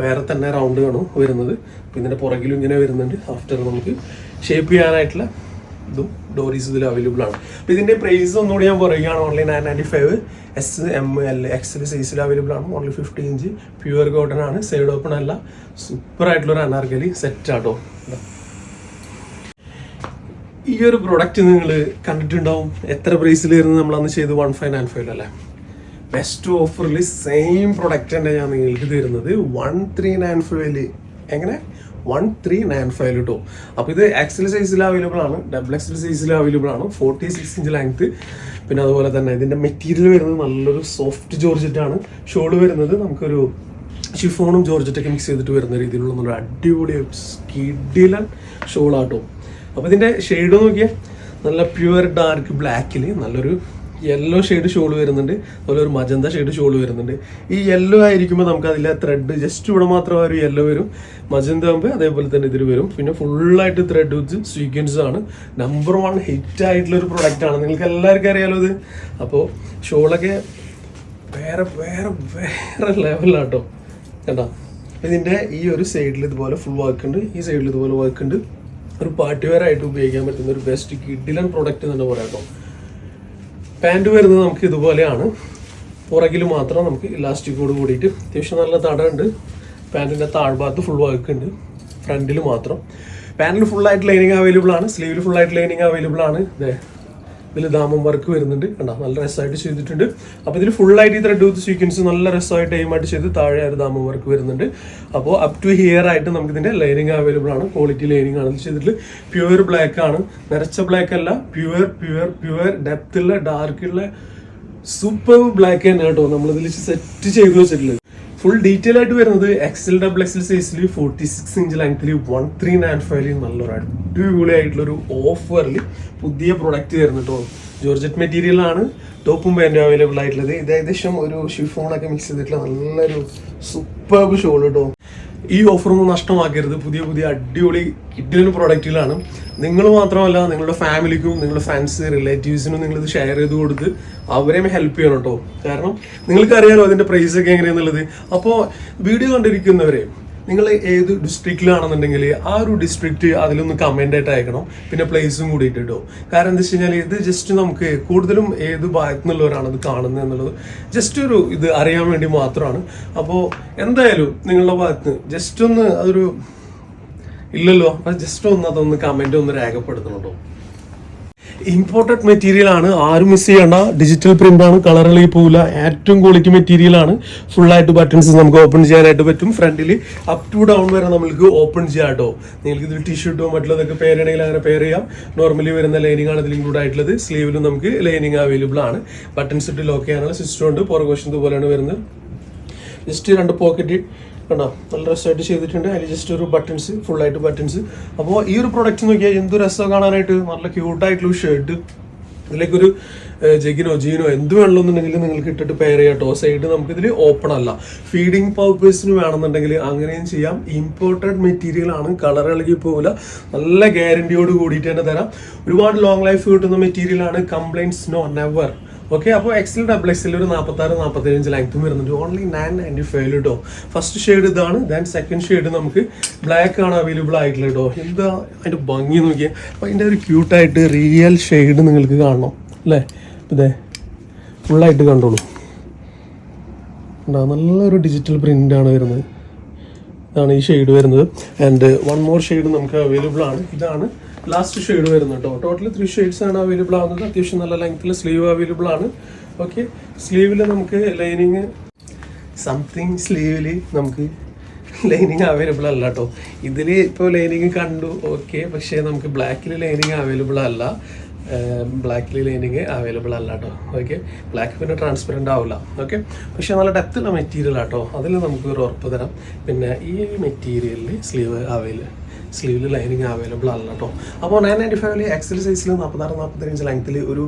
വേറെ തന്നെ റൗണ്ട് കാണും വരുന്നത്. പിന്നെ ഇതിന്റെ പുറകിലും ഇങ്ങനെ വരുന്നുണ്ട്. ആഫ്റ്റർ നമുക്ക് ഷേപ്പ് ചെയ്യാനായിട്ടുള്ള ഇതും ഡോറീസ് ഇതിൽ അവൈലബിൾ ആണ്. അപ്പോൾ ഇതിന്റെ പ്രൈസ് ഒന്നുകൂടി ഞാൻ പറയുകയാണ്. Online nine ninety five S M L എക്സിൽ സൈസിൽ അവൈലബിൾ ആണ്. Only fifty inch pure cotton ആണ്. സൈഡ് ഓപ്പൺ അല്ല. സൂപ്പർ ആയിട്ടുള്ള ഒരു അനാർക്കലി സെറ്റ് ആട്ടോ. ഈ ഒരു പ്രൊഡക്റ്റ് നിങ്ങൾ കണ്ടിട്ടുണ്ടാവും. എത്ര പ്രൈസിൽ വരുന്നത് നമ്മൾ അന്ന് ചെയ്ത് വൺ ഫൈവ് നയൻ ഫൈവ് അല്ലേ? ബെസ്റ്റ് ഓഫറിൽ സെയിം പ്രൊഡക്റ്റ് തന്നെ ഞാൻ നിങ്ങൾക്ക് തരുന്നത്. വൺ ത്രീ നയൻ ഫൈവിൽ എങ്ങനെ? വൺ ത്രീ നയൻ ഫൈവ് കിട്ടും അപ്പോൾ ഇത് എക്സൽ സൈസിൽ അവൈലബിൾ ആണ്. ഡബിൾ എക്സൽ സൈസിൽ അവൈലബിൾ ആണ്. ഫോർട്ടി സിക്സ് ഇഞ്ച് ലെങ്ത് പിന്നെ അതുപോലെ തന്നെ ഇതിന്റെ മെറ്റീരിയൽ വരുന്നത് നല്ലൊരു സോഫ്റ്റ് ജോർജറ്റ് ആണ്. ഷോൾ വരുന്നത് നമുക്കൊരു ഷിഫോണും ജോർജറ്റൊക്കെ മിക്സ് ചെയ്തിട്ട് വരുന്ന രീതിയിലുള്ള നല്ല അടിപൊളി സ്കിഡിലൻ ഷോളാട്ടോ അപ്പോൾ ഇതിന്റെ ഷെയ്ഡ് നോക്കിയാൽ നല്ല പ്യുവർ ഡാർക്ക് ബ്ലാക്കിൽ നല്ലൊരു യെല്ലോ ഷെയ്ഡ് ഷോൾ വരുന്നുണ്ട്. അതുപോലെ ഒരു മജന്ത ഷെയ്ഡ് ഷോൾ വരുന്നുണ്ട്. ഈ യെല്ലോ ആയിരിക്കുമ്പോൾ നമുക്ക് അതിലെ ത്രെഡ് ജസ്റ്റ് ഇവിടെ മാത്രം ഒരു യെല്ലോ വരും. മജന്ത ആകുമ്പോൾ അതേപോലെ തന്നെ ഇതിൽ വരും. പിന്നെ ഫുള്ളായിട്ട് ത്രെഡ് വിത്ത് സ്വീക്വൻസ് ആണ്. നമ്പർ വൺ ഹിറ്റ് ആയിട്ടുള്ള ഒരു പ്രൊഡക്റ്റ് ആണ്. നിങ്ങൾക്ക് എല്ലാവർക്കും അറിയാലോ ഇത്. അപ്പോൾ ഷോളൊക്കെ വേറെ വേറെ വേറെ ലെവലാട്ടോ കേട്ടോ ഇതിന്റെ ഈ ഒരു സൈഡിൽ ഇതുപോലെ ഫുൾ വർക്ക് ഉണ്ട്. ഈ സൈഡിൽ ഇതുപോലെ വർക്ക് ഉണ്ട്. ഒരു പാർട്ടി വെയർ ആയിട്ട് ഉപയോഗിക്കാൻ പറ്റുന്ന ഒരു ബെസ്റ്റ് കിഡിലൻ പ്രൊഡക്റ്റ് തന്നെ പറയാം കേട്ടോ. പാന്റ് വരുന്നത് നമുക്ക് ഇതുപോലെയാണ്. പുറകിൽ മാത്രം നമുക്ക് ഇലാസ്റ്റിക്കോട് കൂടിയിട്ട് അത്യാവശ്യം നല്ല തടമുണ്ട് പാന്റിന്റെ താഴ്ഭാഗത്ത് ഫുൾ വർക്ക് ഉണ്ട്. ഫ്രണ്ടിൽ മാത്രം. പാന്റിൽ ഫുള്ളായിട്ട് ലൈനിങ് അവൈലബിൾ ആണ്. സ്ലീവിൽ ഫുള്ളായിട്ട് ലൈനിങ് അവൈലബിൾ ആണ്. ഇതേ ഇതിൽ ദാമം വർക്ക് വരുന്നുണ്ട്. കണ്ടോ? നല്ല രസമായിട്ട് ചെയ്തിട്ടുണ്ട്. അപ്പോൾ ഇതിൽ ഫുള്ളായിട്ട് ഈ ത്രെഡ് വിത്ത് സീക്വൻസ് നല്ല രസമായിട്ട് എയിമായിട്ട് ചെയ്ത് താഴെ ഒരു ദാമം വർക്ക് വരുന്നുണ്ട്. അപ്പോൾ അപ് ടു ഹിയർ ആയിട്ട് നമുക്ക് ഇതിന്റെ ലൈനിങ് അവൈലബിൾ ആണ്. ക്വാളിറ്റി ലൈനിങ് ആണ്. ചെയ്തിട്ട് പ്യുവർ ബ്ലാക്ക് ആണ്. നിറച്ച ബ്ലാക്ക് അല്ല. പ്യുവർ പ്യുവർ പ്യുവർ ഡെപ്ത് ഉള്ള ഡാർക്ക് ഉള്ള സൂപ്പർ ബ്ലാക്ക് തന്നെ കേട്ടോ. നമ്മളിതിൽ സെറ്റ് ചെയ്തു വെച്ചിട്ടുള്ളത്. ഫുൾ ഡീറ്റെയിൽ ആയിട്ട് വരുന്നത് എക്സൽ ഡബിൾ എക്സൽ സൈസിൽ ഫോർട്ടി സിക്സ് ഇഞ്ച് ലെങ്ത്തിൽ വൺ ത്രീ നയൻ ഫൈവിൽ നല്ലൊരു ഒരു ഓഫറിൽ പുതിയ പ്രൊഡക്റ്റ് വരുന്നു കേട്ടോ ജോർജറ്റ് മെറ്റീരിയൽ ആണ് ടോപ്പും പാന്റും അവൈലബിൾ ആയിട്ടുള്ളത്. ഇത് ഏകദേശം ഒരു ഷിഫോണൊക്കെ മിക്സ് ചെയ്തിട്ടുള്ള നല്ലൊരു സൂപ്പർബ് ഷോൾ കേട്ടോ ഈ ഓഫറൊന്നും നഷ്ടമാക്കരുത്. പുതിയ പുതിയ അടിപൊളി കിഡിലൻ പ്രോഡക്റ്റുകളാണ് നിങ്ങൾ മാത്രമല്ല നിങ്ങളുടെ ഫാമിലിക്കും നിങ്ങളുടെ ഫ്രണ്ട്സ് റിലേറ്റീവ്സിനും നിങ്ങൾ ഇത് ഷെയർ ചെയ്ത് കൊടുത്ത് അവരെയും ഹെൽപ്പ് ചെയ്യണം കേട്ടോ കാരണം നിങ്ങൾക്ക് അതിന്റെ പ്രൈസ് ഒക്കെ എങ്ങനെയാന്നുള്ളത്. അപ്പോൾ വീഡിയോ കണ്ടിരിക്കുന്നവരെ നിങ്ങൾ ഏത് ഡിസ്ട്രിക്റ്റിലാണെന്നുണ്ടെങ്കിൽ ആ ഒരു ഡിസ്ട്രിക്റ്റ് അതിലൊന്ന് കമന്റ് ആയിട്ട് അയക്കണം. പിന്നെ പ്ലേസും കൂടിയിട്ട് ഇട്ടോ കാരണം എന്താ വെച്ച് കഴിഞ്ഞാൽ ഇത് ജസ്റ്റ് നമുക്ക് കൂടുതലും ഏത് ഭാഗത്തു നിന്നുള്ളവരാണ് ഇത് കാണുന്നത് എന്നുള്ളത് ജസ്റ്റ് ഒരു ഇത് അറിയാൻ വേണ്ടി മാത്രമാണ്. അപ്പോൾ എന്തായാലും നിങ്ങളുടെ ഭാഗത്ത് ജസ്റ്റ് ഒന്ന് അതൊരു ഇല്ലല്ലോ. അപ്പം ജസ്റ്റ് ഒന്ന് അതൊന്ന് കമന്റ് ഒന്ന് രേഖപ്പെടുത്തണം കേട്ടോ. ഇമ്പോർട്ടഡ് മെറ്റീരിയൽ ആണ്. ആരും മിസ് ചെയ്യണ്ട. ഡിജിറ്റൽ പ്രിന്റ് ആണ്. ഇളകി പോവില്ല. ഏറ്റവും ക്വാളിറ്റി മെറ്റീരിയൽ ആണ്. ഫുൾ ആയിട്ട് ബട്ടൺസ് നമുക്ക് ഓപ്പൺ ചെയ്യാനായിട്ട് പറ്റും. ഫ്രണ്ടിൽ അപ് ടു ഡൗൺ വരെ നമുക്ക് ഓപ്പൺ ചെയ്യാം കേട്ടോ നിങ്ങൾക്ക് ഇതിൽ ടീഷർട്ടോ മറ്റുള്ളതൊക്കെ പേരണെങ്കിൽ അങ്ങനെ പെയർ ചെയ്യാം. നോർമലി വരുന്ന ലൈനിങ് ആണ് ഇതിൽ ഇൻക്ലൂഡ് ആയിട്ടുള്ളത്. സ്ലീവിലും നമുക്ക് ലൈനിങ് അവൈലബിൾ ആണ്. ബട്ടൺസ് ഇട്ട് ലോക്ക് ചെയ്യാനുള്ള സിസ്റ്റം ഉണ്ട്. പുറകുവശം ഇതുപോലെയാണ് വരുന്നത്. ജസ്റ്റ് രണ്ട് പോക്കറ്റ് കണ്ടോ? നല്ല രസമായിട്ട് ചെയ്തിട്ടുണ്ട്. അതിൽ ജസ്റ്റ് ഒരു ബട്ടൺസ് ഫുൾ ആയിട്ട് ബട്ടൺസ് അപ്പോൾ ഈ ഒരു പ്രൊഡക്റ്റ് നോക്കിയാൽ എന്ത് രസം കാണാനായിട്ട്? നല്ല ക്യൂട്ടായിട്ടുള്ള ഷർട്ട് ഇതിലേക്കൊരു ജഗിനോ ജീനോ എന്ത് വേണമെന്നുണ്ടെങ്കിൽ നിങ്ങൾക്ക് ഇട്ടിട്ട് പെയർ ചെയ്യാം ടോസ് ആയിട്ട് നമുക്ക് ഇതിൽ ഓപ്പൺ അല്ല. ഫീഡിങ് പർപ്പസിന് വേണമെന്നുണ്ടെങ്കിൽ അങ്ങനെയും ചെയ്യാം. ഇമ്പോർട്ടഡ് മെറ്റീരിയൽ ആണ്. കളർ ഇളകി പോകില്ല നല്ല ഗ്യാരണ്ടിയോട് കൂടിയിട്ട് തന്നെ തരാം. ഒരുപാട് ലോങ് ലൈഫ് കിട്ടുന്ന മെറ്റീരിയൽ ആണ്. കംപ്ലൈന്റ്സ് നോ നെവർ ഓക്കെ അപ്പോൾ എക്സൽ ഡബിൾ എക്സൽ ഒരു നാൽപ്പത്താറ് നാൽപ്പത്തേഴ് ഇഞ്ച് ലെങ്ത്തും വരുന്നുണ്ട്. ഓൺലി നയൻ ആൻഡ് ഫൈവ് കേട്ടോ ഫസ്റ്റ് ഷെയ്ഡ് ഇതാണ് ദെൻ സെക്കൻഡ് ഷെയ്ഡ് നമുക്ക് ബ്ലാക്ക് ആണ് അവൈലബിൾ ആയിട്ടുള്ളത് കേട്ടോ എന്താ അതിന്റെ ഭംഗി നോക്കിയാൽ അപ്പോൾ അതിന്റെ ഒരു ക്യൂട്ടായിട്ട് റിയൽ ഷെയ്ഡ് നിങ്ങൾക്ക് കാണണം അല്ലേ? ഇതേ ഫുള്ളായിട്ട് കണ്ടോളൂ. നല്ലൊരു ഡിജിറ്റൽ പ്രിന്റ് ആണ് വരുന്നത്. ഇതാണ് ഈ ഷെയ്ഡ് വരുന്നത്. ആൻഡ് വൺ മോർ ഷെയ്ഡ് നമുക്ക് അവൈലബിൾ ആണ്. ഇതാണ് ലാസ്റ്റ് ഷെയ്ഡ് വരുന്നത് കേട്ടോ. ടോട്ടൽ ത്രീ ഷെയ്ഡ്സ് ആണ് അവൈലബിൾ ആവുന്നത്. അത്യാവശ്യം നല്ല ലെങ്ത്തിൽ സ്ലീവ് അവൈലബിൾ ആണ്. ഓക്കെ സ്ലീവിൽ നമുക്ക് ലൈനിങ് സംതിങ് സ്ലീവിൽ നമുക്ക് ലൈനിങ് അവൈലബിൾ അല്ല കേട്ടോ. ഇതിൽ ഇപ്പോൾ ലൈനിങ് കണ്ടു. ഓക്കെ പക്ഷേ നമുക്ക് ബ്ലാക്കിൽ ലൈനിങ് അവൈലബിൾ അല്ല. ബ്ലാക്കിൽ ലൈനിങ് അവൈലബിൾ അല്ല കേട്ടോ. ഓക്കെ ബ്ലാക്ക് പിന്നെ ട്രാൻസ്പെറന്റ് ആവില്ല ഓക്കെ പക്ഷേ നല്ല ഡെപ്തുള്ള മെറ്റീരിയൽ ആട്ടോ അതിൽ നമുക്ക് ഒരു ഉറപ്പ് തരാം. പിന്നെ ഈ മെറ്റീരിയലിൽ സ്ലീവ് അവൈലബിൾ സ്ലീവിൽ ലൈനിങ് അവൈലബിൾ അല്ല കേട്ടോ അപ്പോൾ നയൻ നയന്റി ഫൈവിൽ എക്സൽ സൈസിൽ നാൽപ്പത്താറ് നാൽപ്പത്തഞ്ച് ലെങ്ത്തിൽ ഒരു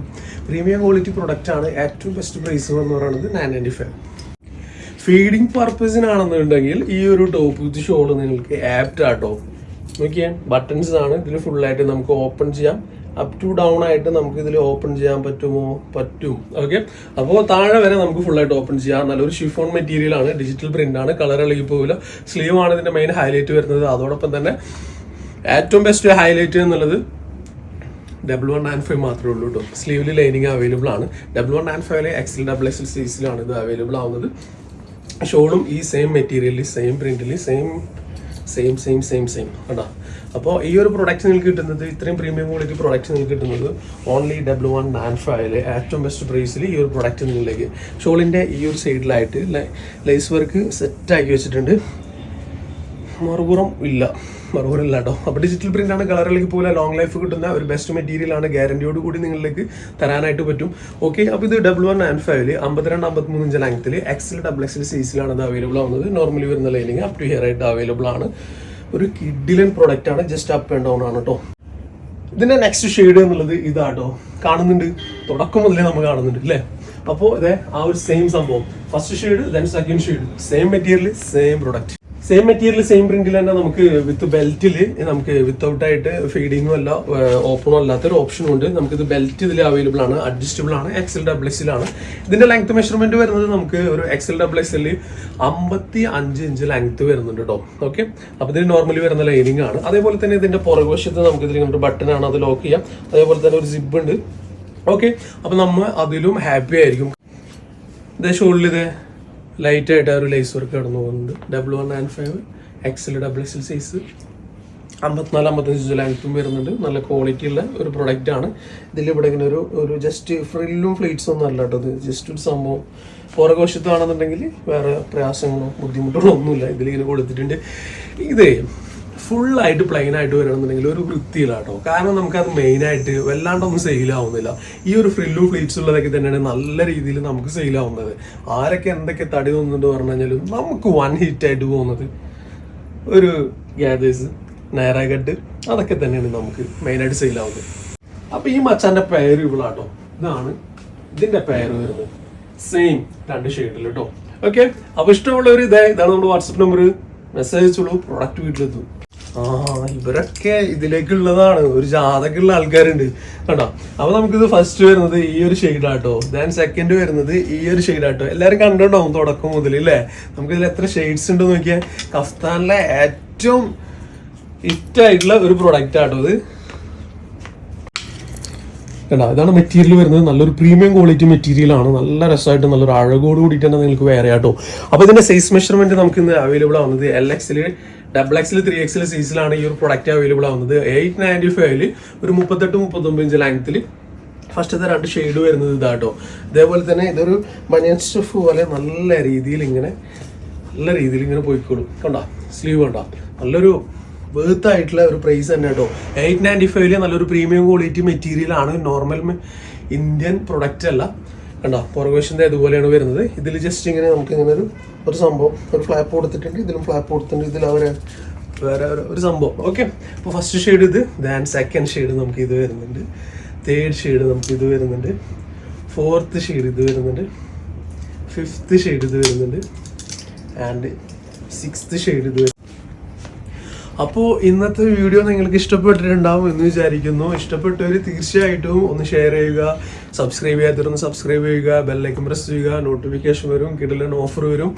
പ്രീമിയം ക്വാളിറ്റി പ്രൊഡക്റ്റ് ആണ് ഏറ്റവും ബെസ്റ്റ് പ്രൈസ് എന്ന് പറയുന്നത് നയൻ നയന്റി ഫൈവ് ഫീഡിങ് പർപ്പസിനാണെന്നുണ്ടെങ്കിൽ ഈ ഒരു ടോപ്പ് വിത്ത് ഷോൾ നിങ്ങൾക്ക് ആപ്റ്റ് ആ ടോപ്പ് നോക്കിയാൽ ബട്ടൺസ് ആണ്. ഇതിൽ ഫുള്ളായിട്ട് നമുക്ക് ഓപ്പൺ ചെയ്യാം. അപ് ടു ഡൗൺ ആയിട്ട് നമുക്ക് ഇതിൽ ഓപ്പൺ ചെയ്യാൻ പറ്റുമോ? പറ്റും. ഓക്കെ അപ്പോൾ താഴെ വരെ നമുക്ക് ഫുള്ളായിട്ട് ഓപ്പൺ ചെയ്യാം. നല്ലൊരു ഷിഫോൺ മെറ്റീരിയൽ ആണ്. ഡിജിറ്റൽ പ്രിന്റ് ആണ്. കളർ ഇളകി പോകില്ല സ്ലീവ് ആണ് ഇതിന്റെ മെയിൻ ഹൈലൈറ്റ് വരുന്നത്. അതോടൊപ്പം തന്നെ ഏറ്റവും ബെസ്റ്റ് ഹൈലൈറ്റ് എന്നുള്ളത് ഡബിൾ വൺ നയൻ ഫൈവ് മാത്രമേ ഉള്ളൂ കേട്ടോ സ്ലീവിൽ ലൈനിങ് അവൈലബിൾ ആണ്. ഡബിൾ വൺ നയൻ ഫൈവിലെ എക്സൽ ഡബിൾ എക്സൽ സൈസിലാണ് ഇത് അവൈലബിൾ ആവുന്നത്. ഷോളും ഈ സെയിം മെറ്റീരിയലിൽ same പ്രിന്റിൽ same same same same same കേട്ടോ അപ്പോൾ ഈ ഒരു പ്രൊഡക്റ്റ് നിങ്ങൾക്ക് കിട്ടുന്നത് ഇത്രയും പ്രീമിയം ക്വാളിറ്റി പ്രൊഡക്റ്റ് നിങ്ങൾക്ക് കിട്ടുന്നത് ഓൺലി ഡബ്ല്യു വൺ നയൻ ഏറ്റവും ബെസ്റ്റ് പ്രൈസിൽ ഈ ഒരു പ്രൊഡക്റ്റ് നിങ്ങളിലേക്ക്. ഷോളിന്റെ ഈ ഒരു സൈഡിലായിട്ട് ലൈസ് വർക്ക് സെറ്റാക്കി വെച്ചിട്ടുണ്ട്. മറുപുറം ഇല്ല. മറുപുറം ഇല്ല കേട്ടോ അപ്പോൾ ഡിജിറ്റൽ പ്രിന്റ് ആണ് കളറിലേക്ക് പോലെ ലോങ് ലൈഫ് കിട്ടുന്ന ഒരു ബെസ്റ്റ് മെറ്റീരിയൽ ആണ് ഗ്യാരണ്ടിയോട് കൂടി നിങ്ങളിലേക്ക് തരാനായിട്ട് പറ്റും. ഓക്കെ അപ്പോൾ ഇത് ഡബിൾ വൺ നയൻ ഫൈവിൽ അമ്പത്തിരണ്ട് അമ്പത്തിമൂന്ന് ഇഞ്ച് ലെങ്ത്തിൽ എക്സൽ ഡബിൾ എക്സൽ സീസിലാണ് അത് അവൈലബിൾ ആവുന്നത്. നോർമലി വരുന്ന ലൈനിങ് അപ് ടു ഹിയർ ആയിട്ട് അവൈലബിൾ ആണ്. ഒരു കിഡിലൻ പ്രൊഡക്റ്റ് ആണ്. ജസ്റ്റ് അപ്പ് ആൻഡ് ഡൗൺ ആണ് കേട്ടോ ഇതിന്റെ നെക്സ്റ്റ് ഷെയ്ഡ് എന്നുള്ളത് ഇതാട്ടോ. കാണുന്നുണ്ട്. തുടക്കം മുതലേ നമ്മൾ കാണുന്നുണ്ട് അല്ലേ അപ്പോൾ ഇതേ ആ ഒരു സെയിം സംഭവം. First shade then second shade same material same product same material same പ്രിന്റിൽ തന്നെ നമുക്ക് വിത്ത് ബെൽറ്റിൽ നമുക്ക് വിത്തൗട്ട് ആയിട്ട് ഫീഡിങ്ങും അല്ല ഓപ്പണും അല്ലാത്തൊരു ഓപ്ഷനും ഉണ്ട്. നമുക്ക് ഇത് ബെൽറ്റ് ഇതിൽ അവൈലബിൾ ആണ് അഡ്ജസ്റ്റബിൾ ആണ് എക്സൽ ഡബിൾ എക്സിലാണ് ഇതിന്റെ ലെങ്ത് മെഷർമെന്റ് വരുന്നത് നമുക്ക് ഒരു എക്സൽ ഡബിൾ എക്സൽ അമ്പത്തി അഞ്ച് ഇഞ്ച് ലെങ്ത് വരുന്നുണ്ട് കേട്ടോ ഓക്കെ അപ്പൊ ഇതിന് നോർമലി വരുന്ന ലൈനിങ് ആണ്. അതേപോലെ തന്നെ ഇതിന്റെ പുറകുവശത്ത് നമുക്ക് ഇതിൽ നമ്മുടെ ബട്ടൺ ആണ് അത് ലോക്ക് ചെയ്യാം. അതേപോലെ തന്നെ ഒരു സിബ് ഉണ്ട്. ഓക്കെ അപ്പൊ നമ്മൾ അതിലും ഹാപ്പി ആയിരിക്കും. ഇതേ ഷോളിൽ ഇത് ലൈറ്റ് ആയിട്ട് ആ ഒരു ലേസ് വർക്ക് കടന്നു പോകുന്നുണ്ട്. Double one nine five XL double XL size അമ്പത്തിനാല് അമ്പത്തഞ്ച് ലെങ്ത്തും വരുന്നുണ്ട്. നല്ല ക്വാളിറ്റി ഉള്ള ഒരു പ്രൊഡക്റ്റ് ആണ്. ഇതിൽ ഇവിടെ ഇങ്ങനെ ഒരു ഒരു ജസ്റ്റ് ഫ്രില്ലും ഫ്ലീറ്റ്സും ഒന്നും അല്ല കേട്ടോ ഇത്. ജസ്റ്റ് ഒരു സംഭവം. പുറകോശത്താണെന്നുണ്ടെങ്കിൽ വേറെ പ്രയാസങ്ങളോ ബുദ്ധിമുട്ടുകളോ ഒന്നുമില്ല. ഇതിലിങ്ങനെ കൊടുത്തിട്ടുണ്ട്. ഇതേ ഫുള്ളായിട്ട് പ്ലെയിൻ ആയിട്ട് വരണമെന്നുണ്ടെങ്കിൽ ഒരു വൃത്തിയില്ല കേട്ടോ കാരണം നമുക്കത് മെയിനായിട്ട് വല്ലാണ്ടൊന്നും സെയിൽ ആവുന്നില്ല ഈ ഒരു ഫ്രില്ലു ഫ്ലീറ്റ്സ് ഉള്ളതൊക്കെ തന്നെയാണ് നല്ല രീതിയിൽ നമുക്ക് സെയിൽ ആവുന്നത് ആരൊക്കെ എന്തൊക്കെ തടി തോന്നുന്നുണ്ട് പറഞ്ഞു കഴിഞ്ഞാലും നമുക്ക് വൺ ഹിറ്റ് ആയിട്ട് പോകുന്നത് ഒരു ഗ്യാദേഴ്സ് നയറാഗഡ് അതൊക്കെ തന്നെയാണ് നമുക്ക് മെയിനായിട്ട് സെയിൽ ആവുന്നത് അപ്പൊ ഈ മച്ചാന്റെ പേര് ഇവളാട്ടോ. ഇതാണ് ഇതിന്റെ പേര് വരുന്നത്. സെയിം രണ്ട് ഷെയ്ഡിൽ കേട്ടോ ഓക്കെ അപ്പൊ ഇഷ്ടമുള്ളവർ ഇതേ ഇതാണ് നമ്മുടെ വാട്സപ്പ് നമ്പർ മെസ്സേജ് അയച്ചോളൂ പ്രൊഡക്റ്റ് വീട്ടിലെത്തും. ഇവരൊക്കെ ഇതിലേക്കുള്ളതാണ്. ഒരു ജാതക്കുള്ള ആൾക്കാരുണ്ട്. കേട്ടോ അപ്പൊ നമുക്കിത് ഫസ്റ്റ് വരുന്നത് ഈ ഒരു ഷെയ്ഡാട്ടോ ദെൻ സെക്കൻഡ് വരുന്നത് ഈ ഒരു ഷെയ്ഡാട്ടോ എല്ലാരും കണ്ടിട്ടുണ്ടാവും തുടക്കം മുതൽ ഇല്ലേ? നമുക്ക് ഇതിൽ എത്ര ഷെയ്ഡ്സ് ഉണ്ട് നോക്കിയാൽ കഫ്താനിലെ ഏറ്റവും ഹിറ്റായിട്ടുള്ള ഒരു പ്രൊഡക്റ്റ് ആട്ടോ ഇത്. കേട്ടോ ഇതാണ് മെറ്റീരിയൽ വരുന്നത്. നല്ലൊരു പ്രീമിയം ക്വാളിറ്റി മെറ്റീരിയൽ ആണ്. നല്ല രസമായിട്ട് നല്ലൊരു അഴകോട് കൂടിയിട്ട് തന്നെ നിങ്ങൾക്ക് വേറെ ആട്ടോ. അപ്പോൾ ഇതിന്റെ സൈസ് മെഷർമെന്റ് നമുക്ക് ഇന്ന് അവൈലബിൾ ആവുന്നത് എൽ എക്സിൽ ഡബിൾ എക്സിൽ ത്രീ എക്സിൽ സീസിലാണ് ഈ ഒരു പ്രൊഡക്റ്റ് അവൈലബിൾ ആവുന്നത്. എയ്റ്റ് നയന്റി ഫൈവിൽ ഒരു മുപ്പത്തെട്ട് മുപ്പത്തൊമ്പത് ഇഞ്ച് ലെങ്ത്തിൽ ഫസ്റ്റത്തെ രണ്ട് ഷെയ്ഡ് വരുന്നത് ഇതാട്ടോ. ഇതേപോലെ തന്നെ ഇതൊരു ബനിയൻ സ്റ്റഫ് പോലെ നല്ല രീതിയിൽ ഇങ്ങനെ നല്ല രീതിയിൽ ഇങ്ങനെ പോയിക്കോളും. കണ്ടോ? സ്ലീവ് കണ്ടോ? നല്ലൊരു വേർത്ത് ആയിട്ടുള്ള ഒരു പ്രൈസ് തന്നെ കേട്ടോ. എയ്റ്റ് നയന്റി ഫൈവിൽ നല്ലൊരു പ്രീമിയം ക്വാളിറ്റി മെറ്റീരിയൽ ആണ്. നോർമൽ ഇന്ത്യൻ പ്രൊഡക്റ്റ് അല്ല. കണ്ടോ? പുറകുവശന്റെ ഇതുപോലെയാണ് വരുന്നത്. ഇതിൽ ജസ്റ്റ് ഇങ്ങനെ നമുക്ക് ഇങ്ങനെ ഒരു ഒരു സംഭവം. ഒരു ഫ്ലാപ്പ് കൊടുത്തിട്ടുണ്ട്. ഇതിലും ഫ്ലാപ്പ് കൊടുത്തിട്ടുണ്ട്. ഇതിൽ അവർ വേറെ ഒരു- ഒരു സംഭവം. ഓക്കെ അപ്പോൾ ഫസ്റ്റ് ഷെയ്ഡ് ഇത്. ദാൻ സെക്കൻഡ് ഷെയ്ഡ് നമുക്ക് ഇത് വരുന്നുണ്ട്. തേർഡ് ഷെയ്ഡ് നമുക്ക് ഇത് വരുന്നുണ്ട്. ഫോർത്ത് ഷെയ്ഡ് ഇത് വരുന്നുണ്ട്. ഫിഫ്ത്ത് ഷെയ്ഡ് ഇത് വരുന്നുണ്ട്. ആൻഡ് സിക്സ്ത് ഷെയ്ഡ് ഇത് വരുന്നുണ്ട് അപ്പോൾ ഇന്നത്തെ വീഡിയോ നിങ്ങൾക്ക് ഇഷ്ടപ്പെട്ടിട്ടുണ്ടാവും എന്ന് വിചാരിക്കുന്നു. ഇഷ്ടപ്പെട്ടവർ തീർച്ചയായിട്ടും ഒന്ന് ഷെയർ ചെയ്യുക. സബ്സ്ക്രൈബ് ചെയ്യാത്തവരൊന്ന് സബ്സ്ക്രൈബ് ചെയ്യുക ബെല്ലൈക്കൻ പ്രസ് ചെയ്യുക നോട്ടിഫിക്കേഷൻ വരും കിടലൻ ഓഫർ വരും.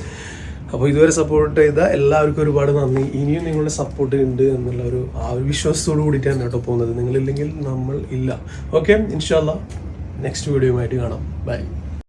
അപ്പോൾ ഇതുവരെ സപ്പോർട്ട് ചെയ്ത എല്ലാവർക്കും ഒരുപാട് നന്ദി. ഇനിയും നിങ്ങളുടെ സപ്പോർട്ട് ഉണ്ട് എന്നുള്ള ഒരു ആ ഒരു വിശ്വാസത്തോട് കൂടിയിട്ടാണ് കേട്ടോ പോകുന്നത്. നിങ്ങളില്ലെങ്കിൽ നമ്മൾ ഇല്ല. ഓക്കെ ഇൻഷാല്ല നെക്സ്റ്റ് വീഡിയോയുമായിട്ട് കാണാം. ബൈ